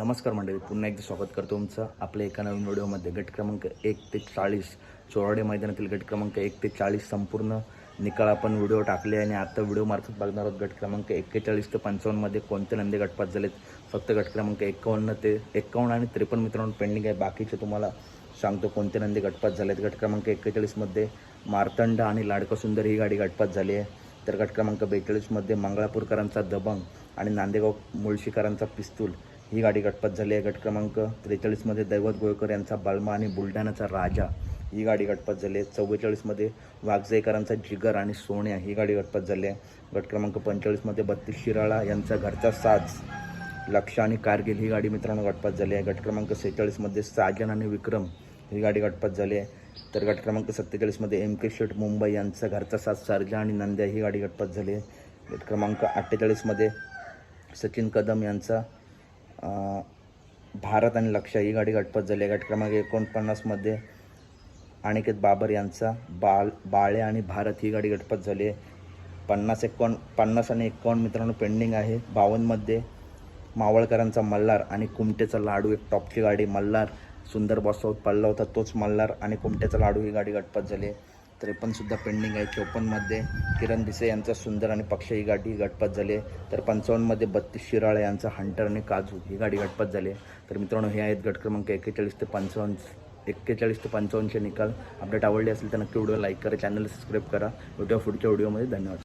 नमस्कार मंडळी पुन्हा एकदा स्वागत करतो तुमचं आपल्या एका नवीन व्हिडिओमध्ये. गट क्रमांक एक ते चाळीस चोराडे मैदानातील गट क्रमांक एक ते चाळीस संपूर्ण निकाल आपण व्हिडिओ टाकले आणि आता व्हिडिओ मार्फत बघणार आहोत गट क्रमांक एक्केचाळीस ते पंचावन्नमध्ये कोणते नंदे गटपात झालेत? फक्त गट क्रमांक एकावन्न ते एकावन्न आणि त्रेपन्न मित्रांनो पेंडिंग आहे. बाकीचे तुम्हाला सांगतो कोणते नंदी गटपात झालेत. गट क्रमांक एक्केचाळीसमध्ये मार्तंड आणि लाडका सुंदर ही गाडी गटपात झाली आहे. तर गट क्रमांक बेचाळीसमध्ये मंगळापूरकरांचा दबंग आणि नांदेगाव मुळशीकरांचा पिस्तूल ही गाडी गटपत झाली आहे. गट क्रमांक त्रेचाळीसमध्ये दैवत गोयकर यांचा बालमा आणि बुलढाण्याचा राजा. ही गाडी गटपत झाली आहे. चव्वेचाळीसमध्ये वाघजेकरांचा जिगर आणि सोन्या ही गाडी गटपत झाली आहे. गट क्रमांक पंचेचाळीसमध्ये बत्तीस शिराळा यांचा घरचा साज लक्ष आणि कारगिल ही गाडी मित्रांनो गटपत झाली आहे. गट क्रमांक सेहेचाळीसमध्ये साजन आणि विक्रम ही गाडी गटपत झाली आहे. तर गट क्रमांक सत्तेचाळीसमध्ये एम के शेठ मुंबई यांचा घरचा साज सर्जा आणि नंद्या ही गाडी गटपत झाली आहे. गट क्रमांक अठ्ठेचाळीसमध्ये सचिन कदम यांचा भारत आणि लक्ष ही गाडी गटपत झाली गट क्रमांक एकोणपन्नासमध्ये अनिकेत बाबर यांचा बाल बाळे आणि भारत ही गाडी गटपत झाली आहे. पन्नास एकोण पन्नास आणि एकावन्न मित्रांनो पेंडिंग आहे. बावन्नमध्ये मावळकरांचा मल्हार आणि कुमटेचा लाडू एक टॉपची गाडी. मल्हार सुंदर बॉसोत पडला होता तोच मल्हार आणि कुमटेचा लाडू ही गाडी गटपत झाली आहे. त्रेपन्नसुद्धा पेंडिंग आहे. चोपन्नमध्ये किरण भिसे यांचा सुंदर आणि पक्ष ही गाडी गटपात झाली आहे. तर पंचावन्नमध्ये बत्तीस शिराळे यांचा हंटर आणि काजू ही गाडी गटपात झाली आहे. तर मित्रांनो हे आहेत गट क्रमांक एक्केचाळीस ते पंचावन्न एक्केचाळीस ते पंचावन्नचे निकाल. अपडेट आवडले असेल तर नक्की व्हिडिओ लाईक करा चॅनल सबस्क्राईब करा. व्हिडिओ पुढच्या व्हिडिओमध्ये. धन्यवाद.